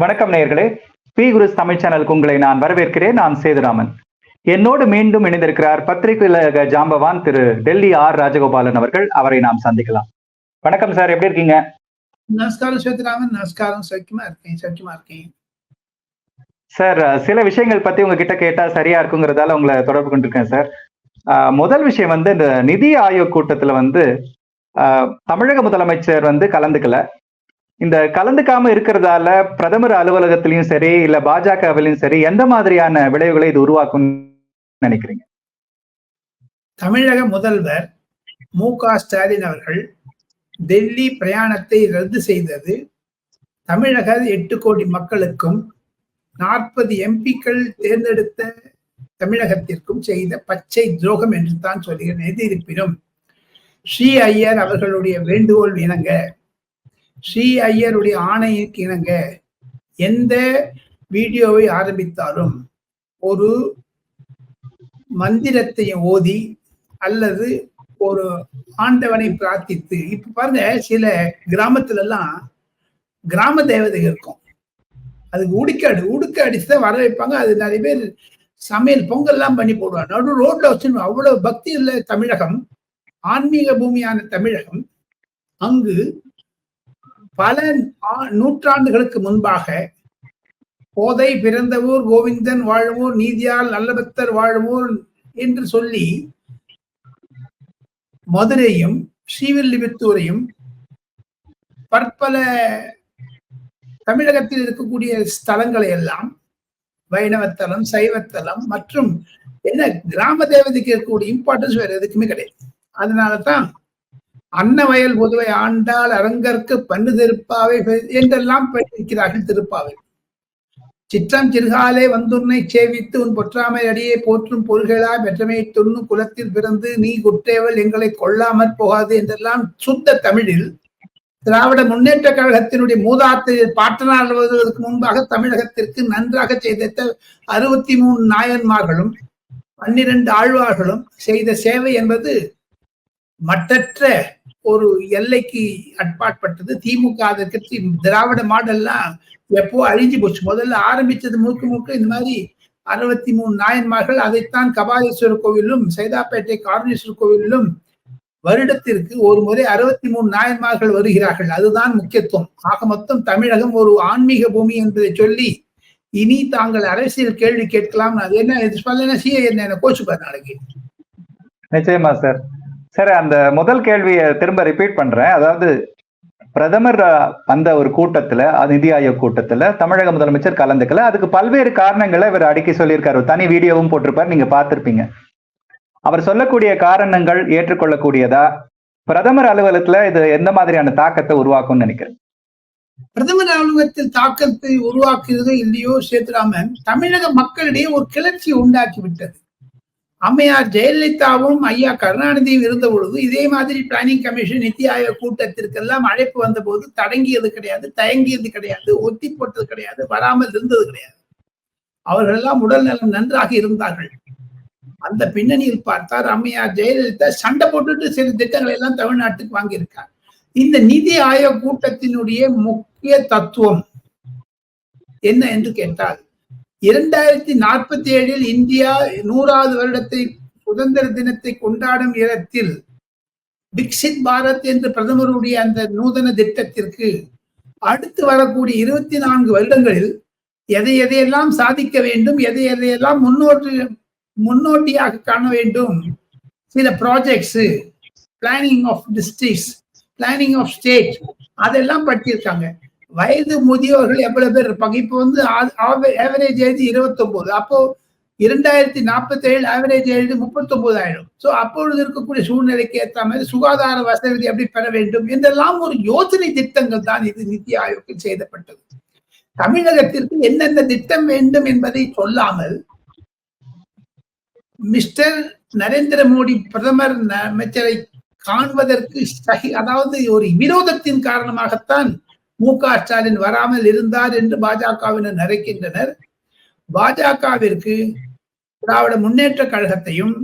வணக்கம் நேயர்களே. பி குருஸ் தமிழ் சேனலுக்கு உங்களை நான் வரவேற்கிறேன். நான் சேதுராமன். என்னோடு மீண்டும் இணைந்திருக்கிறார் பத்திரிகை ஜாம்பவான் திரு டெல்லி ஆர் ராஜகோபாலன் அவர்கள். அவரை நாம் சந்திக்கலாம். வணக்கம் சார் எப்படி இருக்கீங்க? நமஸ்காரம் சேதுராமன். நமஸ்காரம். சௌக்கியமா இருக்கேன். சௌக்கியமா இருக்கேன். சார் சில விஷயங்கள் பத்தி உங்ககிட்ட கேட்டா சரியா இருக்குங்கிறதால உங்களை தொடர்பு கொண்டிருக்கேன் சார். முதல் விஷயம் வந்து இந்த நிதி ஆயோக் கூட்டத்துல வந்து தமிழக முதலமைச்சர் வந்து கலந்துக்கல. இந்த கலந்துக்காம இருக்கிறதால பிரதமர் அலுவலகத்திலயும் சரி இல்ல பாஜகவிலையும் சரி எந்த மாதிரியான விளைவுகளை இது உருவாக்கும் நினைக்கிறீங்க? தமிழக முதல்வர் மு க ஸ்டாலின் அவர்கள் டெல்லி பிரயாணத்தை ரத்து செய்தது தமிழக எட்டு கோடி மக்களுக்கும் நாற்பது எம்பிக்கள் தேர்ந்தெடுத்த தமிழகத்திற்கும் செய்த பச்சை துரோகம் என்று தான் சொல்கிறேன் எது இருப்பினும் ஸ்ரீ ஐயர் அவர்களுடைய வேண்டுகோள் இணங்க ஸ்ரீ ஐயருடைய ஆணைக்கு இணங்க எந்த வீடியோவை ஆரம்பித்தாலும் ஒரு மந்திரத்தை ஓதி அல்லது ஒரு ஆண்டவனை பிரார்த்தித்து இப்ப பாருங்க சில கிராமத்துல எல்லாம் கிராம தேவதை இருக்கும். அதுக்கு உடுக்காடு உடுக்க அடிச்சுதான் வர வைப்பாங்க. அது நிறைய பேர் சமையல் பொங்கல்லாம் பண்ணி போடுவாங்க. நடு ரோட்ல வச்சு அவ்வளவு பக்தி உள்ள தமிழகம் ஆன்மீக பூமியான தமிழகம் அங்கு பல நூற்றாண்டுகளுக்கு முன்பாக போதை பிறந்தவூர் கோவிந்தன் வாழ்வோர் நீதியால் நல்லபக்தர் வாழுவோர் என்று சொல்லி மதுரையும் ஸ்ரீவில்லிபுத்தூரையும் பற்பல தமிழகத்தில் இருக்கக்கூடிய ஸ்தலங்களை எல்லாம் வைணவத்தலம் சைவத்தலம் மற்றும் என்ன கிராம தேவதைக்கு இருக்கக்கூடிய இம்பார்ட்டன்ஸ் வேற எதுக்குமே கிடையாது. அதனாலதான் அன்னவயல் பொதுவை ஆண்டாள் அரங்கற்கு பண்ணு திருப்பாவை என்றெல்லாம் பெற்றிருக்கிறார்கள் திருப்பாவை சிற்றம் சிறுகாலே வந்துன்னை சேவித்து உன் பொற்றாமை அடியே போற்றும் பொருள்களா வெற்றமையை தொன்னும் குலத்தில் பிறந்து நீ குற்றேவல் எங்களை கொள்ளாமற் போகாது என்றெல்லாம் சுத்த தமிழில் திராவிட முன்னேற்ற கழகத்தினுடைய மூதாத்தையர் பாட்டனார் வருவதற்கு முன்பாக தமிழகத்திற்கு நன்றாக செய்த அறுபத்தி மூணு நாயன்மார்களும் பன்னிரண்டு ஆழ்வார்களும் செய்த சேவை என்பது மட்டற்ற ஒரு எல்லைக்கு அட்பாட்பட்டது. திமுக அதை கட்சி திராவிட மாடல்லாம் எப்போ அழிஞ்சு போச்சு. முதல்ல ஆரம்பிச்சது முழுக்க முழுக்க இந்த மாதிரி அறுபத்தி மூணு நாயன்மார்கள் அதைத்தான் கபாலீஸ்வரர் கோவிலும் சைதாப்பேட்டை காரணேஸ்வரர் கோவிலும் வருடத்திற்கு ஒரு முறை அறுபத்தி மூணு நாயன்மார்கள் வருகிறார்கள். அதுதான் முக்கியத்துவம். ஆக மொத்தம் தமிழகம் ஒரு ஆன்மீக பூமி என்பதை சொல்லி இனி தாங்கள் அரசியல் கேள்வி கேட்கலாம். அது என்ன சிஏ என்ன கோச்சுப்பார் நாளைக்கு. நிச்சயமா சார் சார் அந்த முதல் கேள்வியை திரும்ப ரிப்பீட் பண்றேன். அதாவது பிரதமர் அந்த ஒரு கூட்டத்துல நிதி ஆயோக் கூட்டத்துல தமிழக முதலமைச்சர் கலந்துக்கல. அதுக்கு பல்வேறு காரணங்களை இவர் அடுக்கி சொல்லியிருக்காரு. தனி வீடியோவும் போட்டிருப்பார். நீங்க பார்த்திருப்பீங்க. அவர் சொல்லக்கூடிய காரணங்கள் ஏற்றுக்கொள்ளக்கூடியதா? பிரதமர் அலுவலகத்துல இது எந்த மாதிரியான தாக்கத்தை உருவாக்கும்னு நினைக்கிறேன் பிரதமர் அலுவலகத்தில் தாக்கத்தை உருவாக்குறதோ இல்லையோ சேத்துராமன் தமிழக மக்களிடையே ஒரு கிளர்ச்சி உண்டாக்கி விட்டது அம்மையார் ஜெயலலிதாவும் ஐயா கருணாநிதியும் இருந்த பொழுது இதே மாதிரி பிளானிங் கமிஷன் நித்தி ஆயோக் கூட்டத்திற்கெல்லாம் அழைப்பு வந்த போது தடங்கியது கிடையாது தயங்கியது கிடையாது ஒத்தி போட்டது கிடையாது வராமல் இருந்தது கிடையாது. அவர்கள் எல்லாம் உடல் நலம் நன்றாக இருந்தார்கள். அந்த பின்னணியில் பார்த்தார் அம்மையார் ஜெயலலிதா சண்டை போட்டுட்டு சில திட்டங்களை எல்லாம் தமிழ்நாட்டுக்கு வாங்கியிருக்கார். இந்த நிதி ஆயோக் கூட்டத்தினுடைய முக்கிய தத்துவம் என்ன என்று கேட்டால் இரண்டாயிரத்தி நாற்பத்தி ஏழில் இந்தியா நூறாவது வருடத்தை சுதந்திர தினத்தை கொண்டாடும் இடத்தில் விக்சித் பாரத் என்று பிரதமருடைய அந்த நூதன திட்டத்திற்கு அடுத்து வரக்கூடிய இருபத்தி நான்கு வருடங்களில் எதை எதையெல்லாம் சாதிக்க வேண்டும் எதை எதையெல்லாம் முன்னோட்டு முன்னோட்டியாக காண வேண்டும் சில projects planning of districts planning of state அதெல்லாம் பட்டியிருக்காங்க வயது முதியோர்கள் எவ்வளவு பேர் இருப்பாங்க? இப்போ வந்து ஆவரேஜ் ஏஜ் இருபத்தி ஒன்பது அப்போ இரண்டாயிரத்தி நாற்பத்தி ஏழு ஆவரேஜ் ஏஜ் முப்பத்தி ஒன்பது ஆயிடும். ஸோ அப்பொழுது இருக்கக்கூடிய சூழ்நிலைக்கு ஏற்ற மாதிரி சுகாதார வசதி எப்படி பெற வேண்டும்? என்றெல்லாம் ஒரு யோசனை திட்டங்கள் தான் இது நித்தி ஆயோக்கில் செய்தப்பட்டது. தமிழகத்திற்கு என்னென்ன திட்டம் வேண்டும் என்பதை சொல்லாமல் மிஸ்டர் நரேந்திர மோடி பிரதமர் அமைச்சரை காண்பதற்கு அதாவது ஒரு விரோதத்தின் காரணமாகத்தான் மு க ஸ்டாலின் வராமல் இருந்தார் என்று பாஜகவினர் நிறைக்கின்றனர் பாஜகவிற்கு திராவிட முன்னேற்ற கழகத்தையும்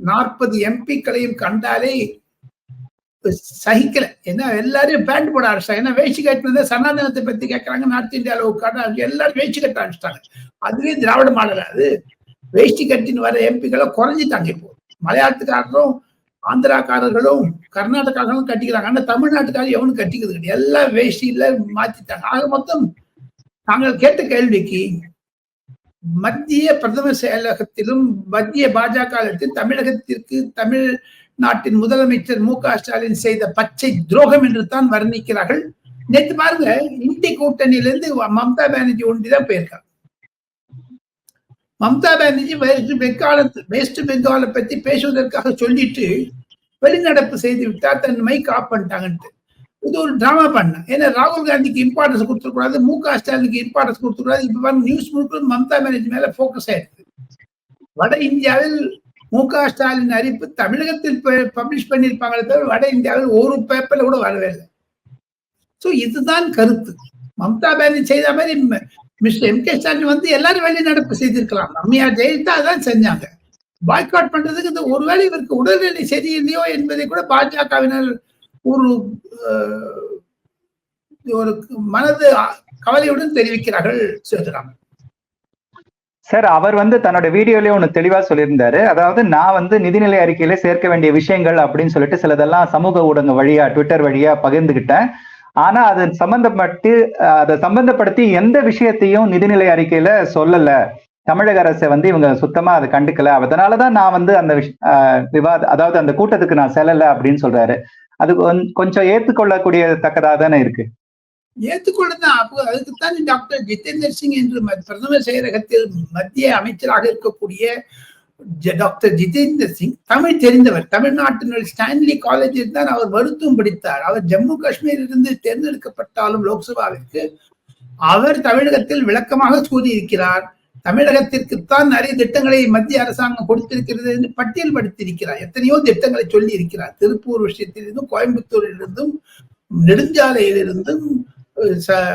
நாற்பது எம்பிக்களையும் கண்டாலே சகிக்கல. ஏன்னா எல்லாரையும் பேண்ட் போட ஆரம்பிச்சாங்க ஏன்னா வேஷ்டி கட்டினதை சனாதனத்தை பத்தி கேட்கறாங்க நார்த் இந்தியாவில் உட்காந்து எல்லாரும் வேஷ்டி கட்ட ஆரம்பிச்சிட்டாங்க. அதுவே திராவிட மாடல் அது. வேஷ்டி கட்டின்னு வர எம்பிக்களை குறைஞ்சிட்டாங்க இப்போ. மலையாளத்துக்காரரும் ஆந்திராக்காரர்களும் கர்நாடகாக்களும் கட்டிக்கிறாங்க. ஆனா தமிழ்நாட்டுக்காரர் எவனும் கட்டிக்கிறது கிடையாது. எல்லாம் வேஷ்டியில மாத்திட்டாங்க. ஆக மொத்தம் நாங்கள் கேட்ட கேள்விக்கு மத்திய பிரதமர் செயலகத்திலும் மத்திய பாஜக தமிழகத்திற்கு தமிழ் நாட்டின் முதலமைச்சர் மு க ஸ்டாலின் செய்த பச்சை துரோகம் என்று தான் வர்ணிக்கிறார்கள். நேற்று பாருங்க இந்தி கூட்டணியிலிருந்து மம்தா பானர்ஜி ஒன்றிதான் போயிருக்காங்க மம்தா பானர்ஜி வெஸ்ட் பெங்காலத்து வெஸ்ட் பெங்காலை பத்தி பேசுவதற்காக சொல்லிட்டு வெளிநடப்பு செய்து விட்டா தன் மை காப் பண்ணிட்டாங்கன்ட்டு. இது ஒரு டிராமா பண்ண. ஏன்னா ராகுல் காந்திக்கு இம்பார்ட்டன்ஸ் கொடுத்துக்கூடாது மு க ஸ்டாலினுக்கு இம்பார்ட்டன்ஸ் கொடுத்துக்கூடாது இப்ப பாருங்க நியூஸ் முழுக்க மம்தா பானர்ஜி மேல போக்கஸ் ஆயிடுது வட இந்தியாவில் மு க ஸ்டாலின் அறிவிப்பு தமிழகத்தில் பப்ளிஷ் பண்ணியிருப்பாங்களே தவிர வட இந்தியாவில் ஒரு பேப்பர்ல கூட வரவே இல்லை. ஸோ இதுதான் கருத்து. மம்தா பானர்ஜி செய்த மாதிரி மிஸ்டர் எம் கே ஸ்டாலின் வந்து எல்லாரும் வெளிநடப்பு செய்திருக்கலாம். அம்மையார் ஜெயலலிதா தான் செஞ்சாங்க. பாய்காட் பண்றதுக்கு இந்த ஒருவேளை இவருக்கு உடல்நிலை சரியில்லையோ என்பதை கூட பாஜகவினர் ஒரு ஒரு மனது கவலையுடன் தெரிவிக்கிறார்கள் சேதுராமன் சார் அவர் வந்து தன்னோட வீடியோலயே ஒண்ணு தெளிவா சொல்லியிருந்தாரு. அதாவது நான் வந்து நிதிநிலை அறிக்கையில சேர்க்க வேண்டிய விஷயங்கள் அப்படின்னு சொல்லிட்டு சிலதெல்லாம் சமூக ஊடக வழியா ட்விட்டர் வழியா பகிர்ந்துகிட்டேன். ஆனா அது சம்பந்தப்பட்டு அதை சம்பந்தப்படுத்தி எந்த விஷயத்தையும் நிதிநிலை அறிக்கையில சொல்லல. தமிழக அரசை வந்து இவங்க சுத்தமா அதை கண்டுக்கல. அதனாலதான் நான் வந்து அந்த விவாத அதாவது அந்த கூட்டத்துக்கு நான் செல்லல அப்படின்னு சொல்றாரு. அது கொஞ்சம் ஏத்துக்கொள்ளக்கூடிய தக்கதா தானே இருக்கு. ஏற்றுக்கொள்ளதான் அப்போ அதுக்குத்தான் டாக்டர் ஜிதேந்தர் சிங் என்று பிரதமர் செயலகத்தில் மத்திய அமைச்சராக இருக்கக்கூடிய டாக்டர் ஜிதேந்தர் சிங் தமிழ் தெரிந்தவர். தமிழ்நாட்டினுடைய ஸ்டான்லி காலேஜில் தான் அவர் மருத்துவம் படித்தார். அவர் ஜம்மு காஷ்மீரிலிருந்து தேர்ந்தெடுக்கப்பட்டாலும் லோக்சபாவிற்கு அவர் தமிழகத்தில் விளக்கமாக கூறியிருக்கிறார். தமிழகத்திற்குத்தான் நிறைய திட்டங்களை மத்திய அரசாங்கம் கொடுத்திருக்கிறது என்று பட்டியல் படுத்தியிருக்கிறார் எத்தனையோ திட்டங்களை சொல்லி இருக்கிறார் திருப்பூர் விஷயத்திலிருந்தும் கோயம்புத்தூரிலிருந்தும் நெடுஞ்சாலையிலிருந்தும்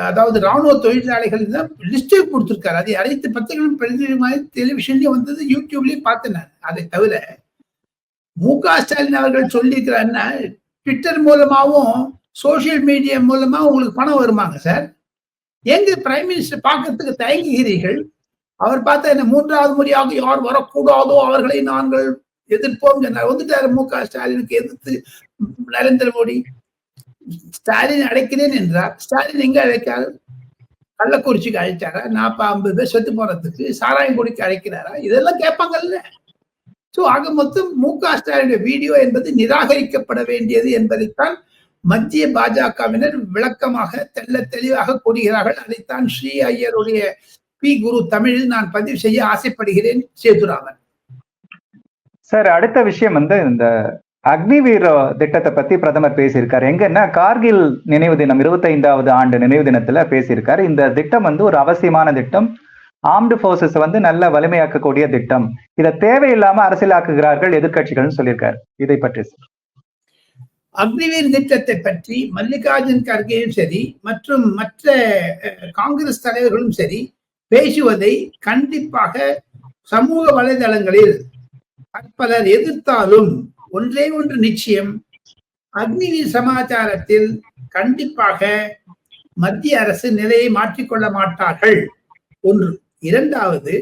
அதாவது ராணுவ தொழிற்சாலைகள் லிஸ்டே கொடுத்துருக்காரு. அதை அனைத்து பத்திரிகைகளும் பிரதிநிதி டெலிவிஷன்லயும் வந்தது யூடியூப்லயும் பார்த்தேன் நான். அதை தவிர மு க ஸ்டாலின் அவர்கள் சொல்லியிருக்கிறாருன்னா ட்விட்டர் மூலமாவும் சோசியல் மீடியா மூலமா உங்களுக்கு பணம் வருமாங்க சார் எங்க பிரைம் மினிஸ்டர் பார்க்கறதுக்கு தயங்குகிறீர்கள்? அவர் பார்த்தா என்ன மூன்றாவது முறையாக யார் வரக்கூடாதோ அவர்களை நாங்கள் எதிர்ப்போம் சொன்னார். வந்துட்டாரு மு க ஸ்டாலினுக்கு எதிர்த்து நரேந்திர மோடி. ஸ்டாலின் அழைக்கிறேன் என்றார் ஸ்டாலின் எங்க அழைக்காரு கள்ளக்குறிச்சிக்கு அழைச்சாரா? நாற்பது ஐம்பது பேர் செத்து போறதுக்கு சாராயங்குடிக்கு அழைக்கிறாரா? இதெல்லாம் கேட்பாங்கல்ல. சோ ஆக மொத்தம் மு க ஸ்டாலினுடைய வீடியோ என்பது நிராகரிக்கப்பட வேண்டியது என்பதைத்தான் மத்திய பாஜகவினர் விளக்கமாக தெல்ல தெளிவாக கூறுகிறார்கள். அதைத்தான் ஸ்ரீ ஐயருடைய பி குரு தமிழில் நான் பதிவு செய்ய ஆசைப்படுகிறேன் சேதுராமன். சார் அடுத்த விஷயம் வந்து இந்த அக்னிவீர் திட்டத்தை பத்தி பிரதமர் பேசியிருக்காரு. எங்கன்னா கார்கில் நினைவு தினம் இருபத்தைந்தாவது ஆண்டு நினைவு தினத்துல பேசியிருக்காரு. இந்த திட்டம் வந்து ஒரு அவசியமான திட்டம். ஆர்ம்டு போர்சஸ் வந்து நல்ல வலிமையாக்கக்கூடிய திட்டம். இதை தேவையில்லாம அரசியலாக்குகிறார்கள் எதிர்கட்சிகள்னு சொல்லியிருக்காரு. இதை பற்றி சார் அக்னிவீர் திட்டத்தை பற்றி மல்லிகார்ஜுன் கர்கேயும் சரி மற்றும் மற்ற காங்கிரஸ் தலைவர்களும் சரி பேசுவதை கண்டிப்பாக சமூக வலைதளங்களில் பலர் எதிர்த்தாலும் ஒன்றே ஒன்று நிச்சயம். அக்னி சமாச்சாரத்தில் கண்டிப்பாக மத்திய அரசு நிலையை மாற்றிக்கொள்ள மாட்டார்கள். ஒன்று. இரண்டாவது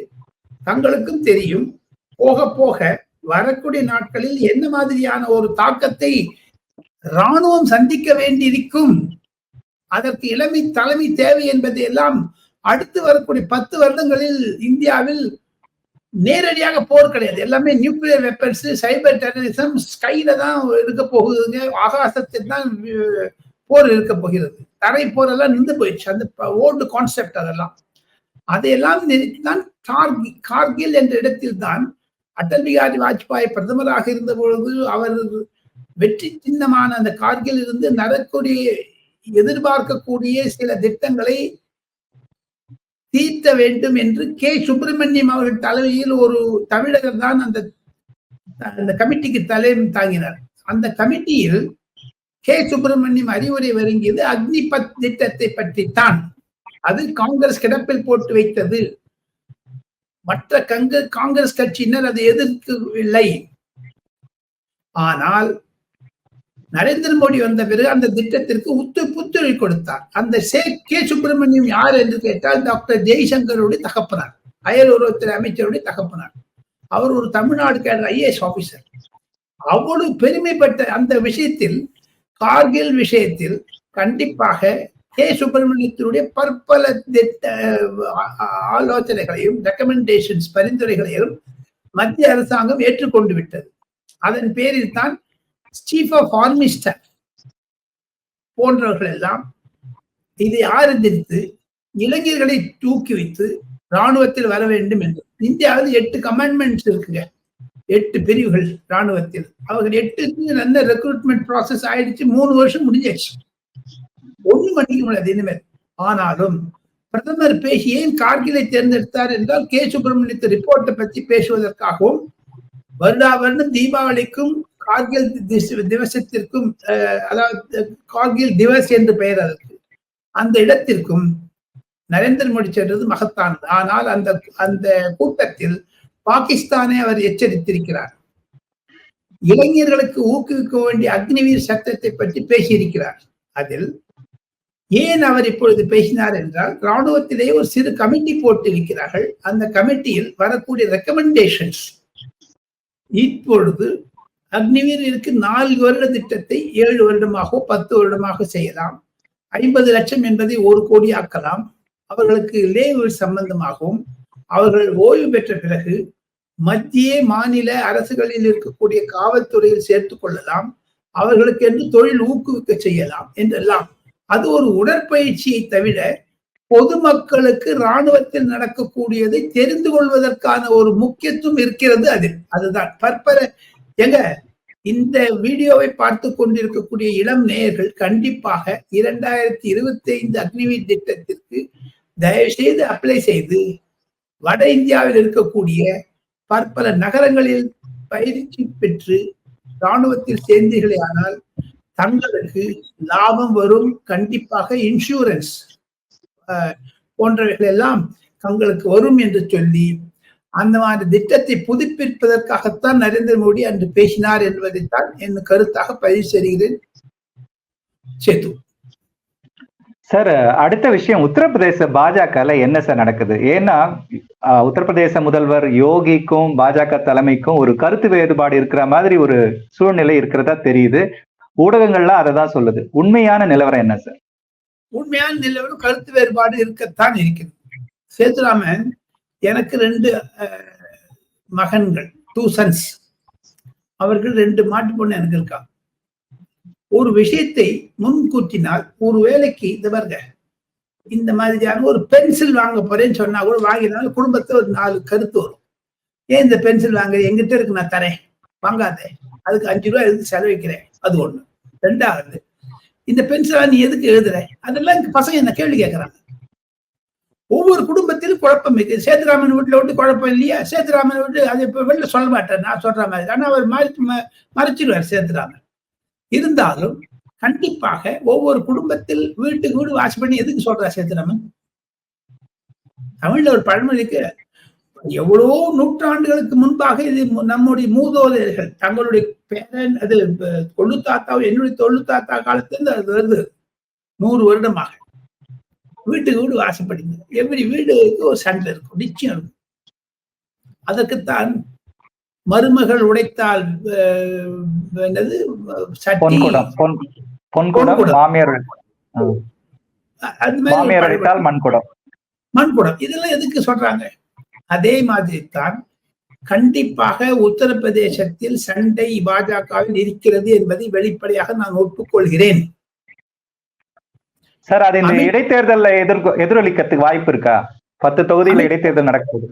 தங்களுக்கும் தெரியும் போக போக வரக்கூடிய நாட்களில் என்ன மாதிரியான ஒரு தாக்கத்தை இராணுவம் சந்திக்க வேண்டியிருக்கும்? அதற்கு இளமை தலைமை தேவை என்பதை எல்லாம் அடுத்து வரக்கூடிய பத்து வருடங்களில் இந்தியாவில் நேரடியாக போர் கிடையாது. எல்லாமே நியூக்ளியர் வெப்பன்ஸ் சைபர் டெரரிசம் ஸ்கைல தான் இருக்க போகுதுங்க. ஆகாசத்தில் தான் போர் இருக்க போகிறது. தரை போர் எல்லாம் நின்று போயிடுச்சு. அந்த ஓல்டு கான்செப்ட் அதெல்லாம். அதையெல்லாம் தான் கார்கி கார்கில் என்ற இடத்தில் தான் அடல் பிகாரி வாஜ்பாய் பிரதமராக இருந்த பொழுது அவர் வெற்றி சின்னமான அந்த கார்கில் இருந்து நடக்கூடிய எதிர்பார்க்கக்கூடிய சில திட்டங்களை தீர்த்த வேண்டும் என்று கே. சுப்பிரமணியம் அவர்கள் தலைமையில் ஒரு தமிழகர் தான் அந்த அந்த கமிட்டிக்கு தலைமை தாங்கினார். அந்த கமிட்டியில் கே. சுப்பிரமணியம் அறிவுரை வழங்கியது அக்னிபத் திட்டத்தை பற்றி தான் அது காங்கிரஸ் கிடப்பில் போட்டு வைத்தது. மற்ற கங்க காங்கிரஸ் கட்சியினர் அதை எதிர்க்கவில்லை. ஆனால் நரேந்திர மோடி வந்த பிறகு அந்த திட்டத்திற்கு உத்து புத்துழை கொடுத்தார். அந்த சே கே சுப்பிரமணியம் யார் என்று கேட்டால் டாக்டர் ஜெய்சங்கருடைய தகப்பனார். அயல் உறவுத்துறை அமைச்சருடைய தகப்பனார். அவர் ஒரு தமிழ்நாடு கேடர் ஐஏஎஸ் ஆபீசர். அவ்வளவு பெருமைப்பட்ட அந்த விஷயத்தில் கார்கில் விஷயத்தில் கண்டிப்பாக கே சுப்பிரமணியத்தினுடைய பற்பல திட்ட ஆலோசனைகளையும் ரெக்கமெண்டேஷன்ஸ் பரிந்துரைகளையும் மத்திய அரசாங்கம் ஏற்றுக்கொண்டு விட்டது. அதன் பேரில் தான் சீஃப் ஆஃப் போன்றவர்கள் எல்லாம் இதை ஆரம்பித்து இளைஞர்களை தூக்கி வைத்து ராணுவத்தில் வர வேண்டும் என்று. இந்தியாவில் எட்டு கமாண்ட்மெண்ட்ஸ் இருக்குங்க. எட்டு பிரிவுகள் ராணுவத்தில் அவர்கள் எட்டு நல்ல ரெக்ரூட்மெண்ட் ப்ராசஸ் ஆயிடுச்சு. மூணு வருஷம் முடிஞ்சாச்சு. ஒண்ணு பண்ணிக்க முடியாது இனிமேல் ஆனாலும் பிரதமர் பேசி ஏன் கார்கிலை தேர்ந்தெடுத்தார் என்றால் கே. சுப்பிரமணியத்து ரிப்போர்ட்டை பற்றி பேசுவதற்காகவும் வருடா வருடம் தீபாவளிக்கும் கார்கில் திவசத்திற்கும் அதாவது கார்கில் திவஸ் என்று பெயர் அதற்கு அந்த இடத்திற்கும் நரேந்திர மோடி சென்றது மகத்தானது. ஆனால் அந்த அந்த கூட்டத்தில் பாகிஸ்தானை அவர் எச்சரித்திருக்கிறார். இளைஞர்களுக்கு ஊக்குவிக்க வேண்டிய அக்னிவீர் சட்டத்தை பற்றி பேசியிருக்கிறார். அதில் ஏன் அவர் இப்பொழுது பேசினார் என்றால் ராணுவத்திலே ஒரு சிறு கமிட்டி போட்டு இருக்கிறார்கள் அந்த கமிட்டியில் வரக்கூடிய ரெக்கமெண்டேஷன்ஸ் இப்பொழுது அக்னிவீருக்கு நான்கு வருட திட்டத்தை ஏழு வருடமாகவோ பத்து வருடமாக செய்யலாம். ஐம்பது லட்சம் என்பதை ஒரு கோடி ஆக்கலாம். அவர்களுக்கு லேவு சம்பந்தமாகவும் அவர்கள் ஓய்வு பெற்ற பிறகு மத்திய மாநில அரசுகளில் இருக்கக்கூடிய காவல்துறையில் சேர்த்துக் கொள்ளலாம். அவர்களுக்கு என்று தொழில் ஊக்குவிக்க செய்யலாம் என்றெல்லாம். அது ஒரு உடற்பயிற்சியை தவிர பொதுமக்களுக்கு இராணுவத்தில் நடக்கக்கூடியதை தெரிந்து கொள்வதற்கான ஒரு முக்கியத்துவம் இருக்கிறது அதில். அதுதான். பற்பல எங்க? இந்த வீடியோவை பார்த்து கொண்டிருக்கக்கூடிய இளம் நேயர்கள் கண்டிப்பாக இரண்டாயிரத்தி இருபத்தி ஐந்து அக்னிவீர் திட்டத்திற்கு தயவு செய்து அப்ளை செய்து வட இந்தியாவில் இருக்கக்கூடிய பற்பல நகரங்களில் பயிற்சி பெற்று இராணுவத்தில் சேர்ந்தீர்களே ஆனால் தங்களுக்கு லாபம் வரும். கண்டிப்பாக இன்சூரன்ஸ் போன்றவைகள் எல்லாம் தங்களுக்கு வரும் என்று சொல்லி அந்த மாதிரி திட்டத்தை புதுப்பிப்பதற்காகத்தான் நரேந்திர மோடி அன்று பேசினார் என்பதைத்தான் என் கருத்தாக பதிவு செய்கிறேன். சேது. சார் அடுத்த விஷயம் உத்தரப்பிரதேச பாஜகல என்ன சார் நடக்குது? ஏன்னா உத்தரப்பிரதேச முதல்வர் யோகிக்கும் பாஜக தலைமைக்கும் ஒரு கருத்து வேறுபாடு இருக்கிற மாதிரி ஒரு சூழ்நிலை இருக்கிறதா தெரியுது. ஊடகங்கள்லாம் அதை தான் சொல்லுது. உண்மையான நிலவரம் என்ன சார்? உண்மையான நிலவரம் கருத்து வேறுபாடு இருக்கத்தான் இருக்கிறது. சேதுராமன் எனக்கு ரெண்டு மகன்கள் டூ சன்ஸ் அவர்கள் ரெண்டு மாட்டு பொண்ணு எனக்கு இருக்கா. ஒரு விஷயத்தை முன்கூட்டினால் ஒரு வேலைக்கு இந்த பாருங்க இந்த மாதிரியான ஒரு பென்சில் வாங்க போறேன்னு சொன்னா கூட வாங்கினாலும் குடும்பத்தை ஒரு நாலு கருத்து வரும். ஏன் இந்த பென்சில் வாங்க எங்கிட்ட இருக்கு நான் தரேன் வாங்காத அதுக்கு அஞ்சு ரூபாய் எழுதி செலவிக்கிறேன் அது ஒண்ணு. ரெண்டாவது இந்த பென்சிலா நீ எதுக்கு எழுதுற? அதெல்லாம் பசங்க என்ன கேள்வி கேட்கறாங்க ஒவ்வொரு குடும்பத்திலும் குழப்பம் இருக்கு. சேதுராமன் வீட்டில் விட்டு குழப்பம் இல்லையா? சேதுராமன் வீட்டு அது இப்போ வெளில சொல்ல மாட்டேன். நான் சொல்ற மாதிரி. ஆனா அவர் மறைச்சு மறைச்சிடுவார் சேதுராமன். இருந்தாலும் கண்டிப்பாக ஒவ்வொரு குடும்பத்தில் வீட்டுக்கு வீடு வாசி பண்ணி எதுக்கு சொல்றா சேதுராமன்? தமிழ்ல ஒரு பழமொழிக்கு எவ்வளவோ நூற்றாண்டுகளுக்கு முன்பாக இது நம்முடைய மூதோதர்கள் தங்களுடைய பேரன் அது கொள்ளு தாத்தாவும் என்னுடைய தொழு தாத்தா காலத்துல அது வருது. நூறு வருடமாக. வீட்டுக்கு வீடு வாசப்படிங்க. எவ்ரி வீடுக்கு ஒரு சண்டை இருக்கும். நிச்சயம் இருக்கும். அதற்குத்தான் மருமகள் உடைத்தால் என்னது மண்குடம். இதெல்லாம் எதுக்கு சொல்றாங்க? அதே மாதிரி தான் கண்டிப்பாக உத்தரப்பிரதேசத்தில் சண்டை பாஜகவில் இருக்கிறது என்பதை வெளிப்படையாக நான் ஒப்புக்கொள்கிறேன். சார் அது இந்த இடைத்தேர்தல்ல எதிர்கொ எதிரொலிக்கிறதுக்கு வாய்ப்பு இருக்கா? பத்து தொகுதியில இடைத்தேர்தல் நடக்குது.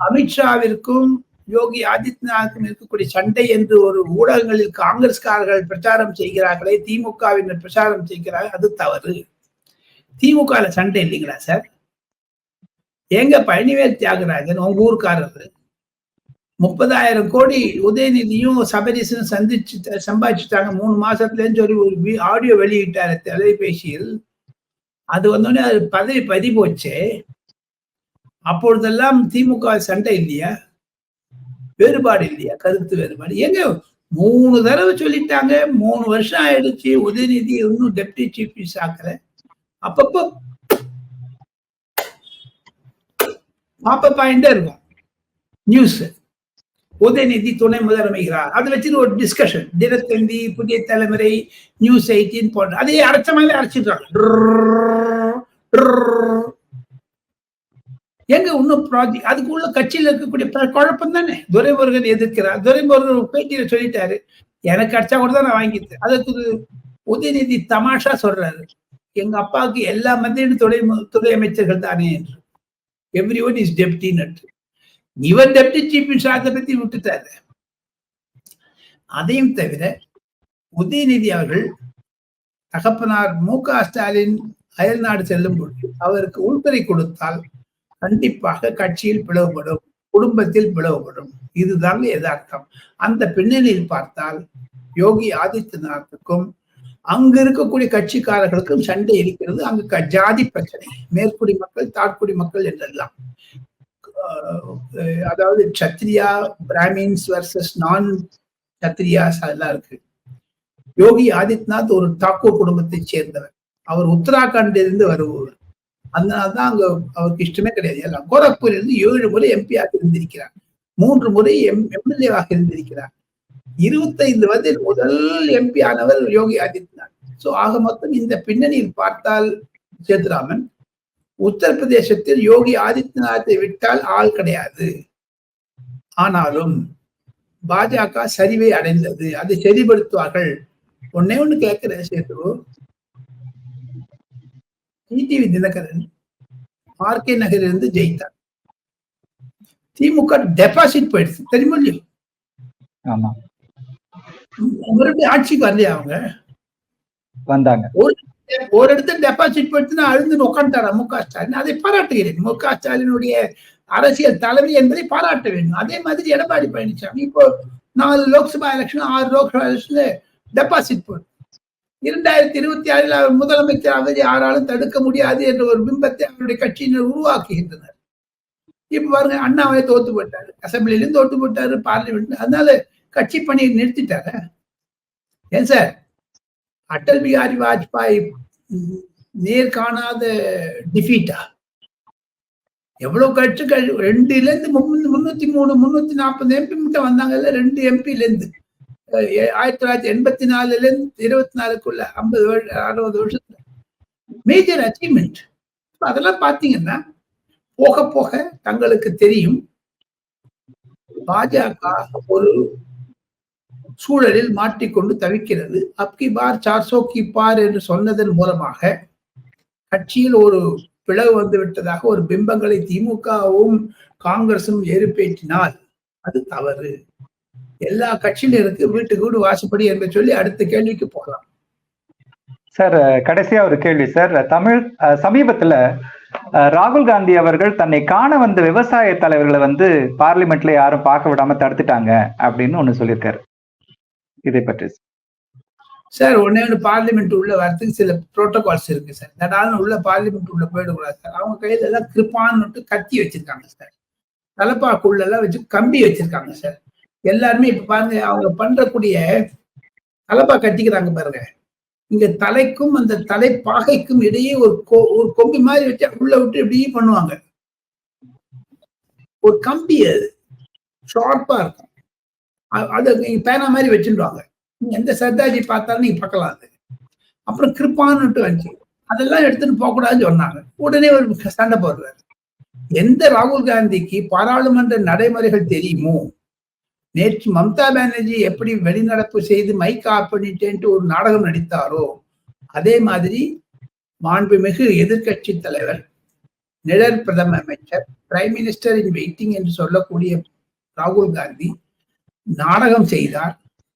அமித்ஷாவிற்கும் யோகி ஆதித்யநாத்துக்கும் இருக்கக்கூடிய சண்டை என்று ஒரு ஊடகங்களில் காங்கிரஸ்காரர்கள் பிரச்சாரம் செய்கிறார்களே திமுகவினர் பிரச்சாரம் செய்கிறார்கள் அது தவறு. திமுக சண்டை இல்லைங்களா சார்? எங்க பழனிவேல் தியாகராஜன் உங்க ஊருக்காரர்? முப்பதாயிரம் கோடி உதயநிதியும் சபரிசனும் சந்திச்சு சம்பாதிச்சுட்டாங்க மூணு மாசத்துலன்னு சொல்லி ஒரு ஆடியோ வெளியிட்டாரு தொலைபேசியில். அது வந்தோடனே அது பதவி பதி போச்சு அப்பொழுதெல்லாம் திமுக சண்டை இல்லையா? வேறுபாடு இல்லையா? கருத்து வேறுபாடு. எங்க மூணு தடவை சொல்லிட்டாங்க. மூணு வருஷம் ஆயிடுச்சு. உதயநிதி இன்னும் டெப்டி சீஃப் மினிஸ்டர் ஆக்கல. அப்பப்போ பாப்ப பாயிண்டே இருக்கும். நியூஸ் உதயநிதி துணை முதலமைகிறார் அதை வச்சு ஒரு டிஸ்கஷன் தினத்தந்தி புதிய தலைமுறை நியூஸ் எயிட்டின் போன்ற அதே அரைச்ச மாதிரி அரைச்சிடுறாங்க. எங்க இன்னும் ப்ராஜெக்ட் அதுக்குள்ள கட்சியில இருக்கக்கூடிய குழப்பம் தானே? துரைமுருகன் எதிர்க்கிறார். துரைமுருகன் பேட்டியில சொல்லிட்டாரு. எனக்கு அடிச்சா கூட தான் நான் வாங்கிட்டேன் அதுக்கு உதயநிதி தமாஷா சொல்றாரு. எங்க அப்பாவுக்கு எல்லா மந்திரியும் துணை துறை அமைச்சர்கள் தானே என்று. எவ்ரி ஒன் இஸ் டெப்டி நட்டு. இவர் டெப்டி சீஃப் மினிஸ்டர் பத்தி விட்டுட்டாரு. அதையும் தவிர உதயநிதி அவர்கள் தகப்பனார் மு க ஸ்டாலின் அயல்நாடு செல்லும் பொழுது அவருக்கு உள்துறை கொடுத்தால் கண்டிப்பாக கட்சியில் பிளவுபடும் குடும்பத்தில் பிளவுபடும். இதுதான் எதார்த்தம் அந்த பின்னணியில் பார்த்தால் யோகி ஆதித்யநாத்துக்கும் அங்கு இருக்கக்கூடிய கட்சிக்காரர்களுக்கும் சண்டை இருக்கிறது. அங்கு ஜாதி பிரச்சனை. மேற்குடி மக்கள் தாட்குடி மக்கள் என்றெல்லாம். அதாவது சத்ரியா பிராமின்ஸ் வர்சஸ் நான் சத்ரியாஸ் அதெல்லாம் இருக்கு. யோகி ஆதித்யநாத் ஒரு தாக்கூர் குடும்பத்தை சேர்ந்தவர். அவர் உத்தராகண்டிலிருந்து வருபவர். அதனால்தான் அங்க அவருக்கு இஷ்டமே கிடையாது. எல்லாம் கோரக்பூரில் இருந்து ஏழு முறை எம்பியாக இருந்திருக்கிறார். மூன்று முறை எம் எம்எல்ஏவாக இருந்திருக்கிறார். இருபத்தைந்து வயதில் முதல் எம்பி ஆனவர் யோகி ஆதித்யநாத். சோ ஆக மொத்தம் இந்த பின்னணியில் பார்த்தால் சேதுராமன் உத்தரப்பிரதேசத்தில் யோகி ஆதித்யநாத்தை விட்டால் ஆள் கிடையாது. ஆனாலும் பாஜக சரிவை அடைந்தது. அதை சரிபடுத்துவார்கள் ஒன்னே ஒண்ணு கேட்கிறேன் சேது. டிடிவி தினகரன் ஆர்கே நகரிலிருந்து ஜெயித்தார். திமுக டெபாசிட் போயிடுச்சு. தெரியுமா மறுபடியும் ஆட்சிக்கு வரலையா அவங்க? வந்தாங்க. ஒரு இடத்துல டெபாசிட் போயிடுச்சுன்னா அழுந்து உட்காந்துட்டாரா மு க ஸ்டாலின்? அதை பாராட்டுகிறேன். மு க ஸ்டாலினுடைய அரசியல் தலைமை என்பதை பாராட்ட வேண்டும். அதே மாதிரி எடப்பாடி பழனிசாமி இப்போ நாலு லோக்சபா எலெக்ஷன் ஆறு லோக்சபா எலெக்ஷன்ல டெபாசிட் போடும் இரண்டாயிரத்தி இருபத்தி ஆறில் அவர் முதலமைச்சர் அவர் யாராலும் தடுக்க முடியாது என்ற ஒரு பிம்பத்தை அவருடைய கட்சியினர் உருவாக்குகின்றனர். இப்ப பாருங்க அண்ணாவை தோத்து போட்டாரு அசம்பிளிலும் தோத்து போட்டாரு பார்லிமெண்ட் அதனால கட்சி பணியை நிறுத்திட்டாரு? ஏன் சார்? அட்டல் பிகாரி வாஜ்பாய் நேர் காணாத டிஃபீட்டா எவ்வளவு கட்சிகள் ரெண்டுல இருந்து முன்னூத்தி மூணு முன்னூத்தி நாற்பது எம்பி மட்டும் வந்தாங்கல்ல ரெண்டு எம்பில இருந்து ஆயிரத்தி தொள்ளாயிரத்தி எண்பத்தி நாலுல இருந்து இருபத்தி நாலுக்குள்ள ஐம்பது வருஷம் அறுபது வருஷத்துல. மேஜர் அச்சீவ்மெண்ட் அதெல்லாம் பாத்தீங்கன்னா போக போக தங்களுக்கு தெரியும். பாஜக ஒரு சூழலில் மாட்டிக்கொண்டு தவிக்கிறது. அப்கி பார் சார்சோ கி பார் என்று சொன்னதன் மூலமாக கட்சியில் ஒரு பிளவு வந்து விட்டதாக ஒரு பிம்பங்களை திமுகவும் காங்கிரசும் ஏறுபேற்றினால் அது தவறு. எல்லா கட்சியினருக்கு வீட்டுக்கு வீடு வாசப்படி என்று சொல்லி அடுத்த கேள்விக்கு போகலாம். சார் கடைசியா ஒரு கேள்வி சார். தமிழ் சமீபத்துல ராகுல் காந்தி அவர்கள் தன்னை காண வந்த விவசாய தலைவர்களை வந்து பார்லிமெண்ட்ல யாரும் பார்க்க விடாம தடுத்துட்டாங்க அப்படின்னு ஒண்ணு சொல்லியிருக்காரு. இதை பற்றி. சார் ஒன்னே ஒன்று பார்லிமெண்ட் உள்ள வரத்துக்கு சில புரோட்டோகால்ஸ் இருக்கு சார். தடாலும் உள்ள பார்லிமெண்ட் உள்ள போயிடக்கூடாது சார். அவங்க கையில எல்லாம் கிருப்பான்னு கத்தி வச்சிருக்காங்க சார். தலப்பாக்குள்ள எல்லாம் வச்சு கம்பி வச்சிருக்காங்க சார். எல்லாருமே இப்ப பாருங்க அவங்க பண்றக்கூடிய தலப்பா கட்டிக்கிறாங்க பாருங்க. இங்க தலைக்கும் அந்த தலைப்பாகைக்கும் இடையே ஒரு கொ- ஒரு கொம்பி மாதிரி வச்சு உள்ள விட்டு இப்படியும் பண்ணுவாங்க. ஒரு கம்பி அது. ஷார்ப்பா இருக்கும். அது பேனா மாதிரி வச்சுருவாங்க. எந்த சர்தாஜி பார்த்தாலும் நீங்க பார்க்கலாம் அது. அப்புறம் கிருப்பான்னுட்டு வந்துச்சு அதெல்லாம் எடுத்துட்டு போக கூடாதுன்னு சொன்னாங்க. உடனே ஒரு சண்டை போடுறாரு. எந்த ராகுல் காந்திக்கு பாராளுமன்ற நடைமுறைகள் தெரியுமோ? நேற்று மம்தா பானர்ஜி எப்படி வெளிநடப்பு செய்து மைக் ஆஃப் பண்ணிட்டேன்ட்டு ஒரு நாடகம் நடித்தாரோ அதே மாதிரி மாண்புமிகு எதிர்க்கட்சி தலைவர் நிழல் பிரதம அமைச்சர் பிரைம் மினிஸ்டர் இன் வெயிட்டிங் என்று சொல்லக்கூடிய ராகுல் காந்தி நாடகம் செய்தார்.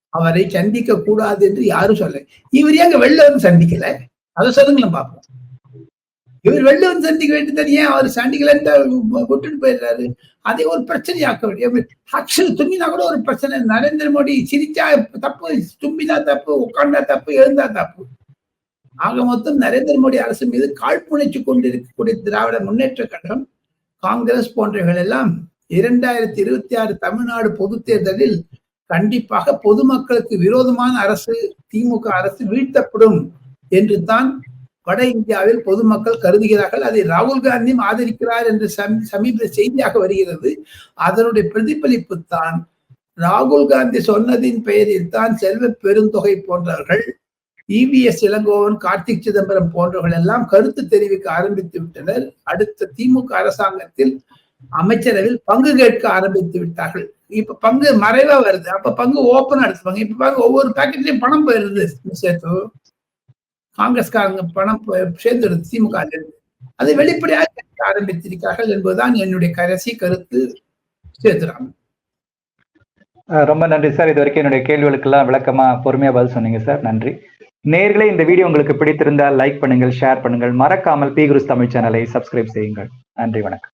அவரை சந்திக்க கூடாது என்று யாரும் சொல்ல இவர் ஏங்க வெளில வந்து சந்திக்கல? அதை சொல்லுங்களேன் பார்ப்போம். இவர் வெளில வந்து சந்திக்க வேண்டியது ஏன் அவர் சந்திக்கலன்னு விட்டுட்டு போயிடுறாரு? அதை ஒரு பிரச்சனையாக்க வேண்டிய அக்ஷர் தும்பினா கூட ஒரு பிரச்சனை. நரேந்திர மோடி சிரிச்சா தப்பு தும்பினா தப்பு உட்கார்ந்தா தப்பு எழுந்தா தப்பு. ஆக மொத்தம் நரேந்திர மோடி அரசு மீது காழ்ப்புணர்ச்சி கொண்டிருக்கக்கூடிய திராவிட முன்னேற்ற கழகம் காங்கிரஸ் போன்றவைகள் எல்லாம் இரண்டாயிரத்தி இருபத்தி ஆறு தமிழ்நாடு பொதுத் தேர்தலில் கண்டிப்பாக பொதுமக்களுக்கு விரோதமான அரசு திமுக அரசு வீழ்த்தப்படும் என்று தான் வட இந்தியாவில் பொதுமக்கள் கருதுகிறார்கள். அதை ராகுல் காந்தியும் ஆதரிக்கிறார் என்று சமீப செய்தியாக வருகிறது. அதனுடைய பிரதிபலிப்பு தான் ராகுல் காந்தி சொன்னதின் பெயரில் தான் செல்வ பெருந்தொகை போன்றவர்கள் இவிஎஸ் இளங்கோவன் கார்த்திக் சிதம்பரம் போன்றவர்கள் எல்லாம் கருத்து தெரிவிக்க ஆரம்பித்து விட்டனர். அடுத்த திமுக அரசாங்கத்தில் அமைச்சரவையில் பங்கு கேட்க ஆரம்பித்து விட்டார்கள். இப்ப பங்கு மறைவா வருது. அப்ப பங்கு ஓப்பனா எடுத்துப்பாங்க இப்ப பாருங்க ஒவ்வொரு பேக்கெட்லயும் பணம் போயிருது சேர்த்து காங்கிரஸ்காரங்க பணம் போய் சேர்ந்துடுது திமுக அது அதை வெளிப்படையாக கேட்க ஆரம்பித்திருக்கிறார்கள் என்பதுதான் என்னுடைய கடைசி கருத்து சேர்த்துறாங்க ரொம்ப நன்றி சார். இது வரைக்கும் என்னுடைய கேள்விகளுக்கெல்லாம் விளக்கமா பொறுமையா பதில் சொன்னீங்க சார். நன்றி. நேர்களே இந்த வீடியோ உங்களுக்கு பிடித்திருந்தால் லைக் பண்ணுங்கள் ஷேர் பண்ணுங்கள். மறக்காமல் பி குருஸ் தமிழ் சேனலை சப்ஸ்கிரைப் செய்யுங்கள். நன்றி வணக்கம்.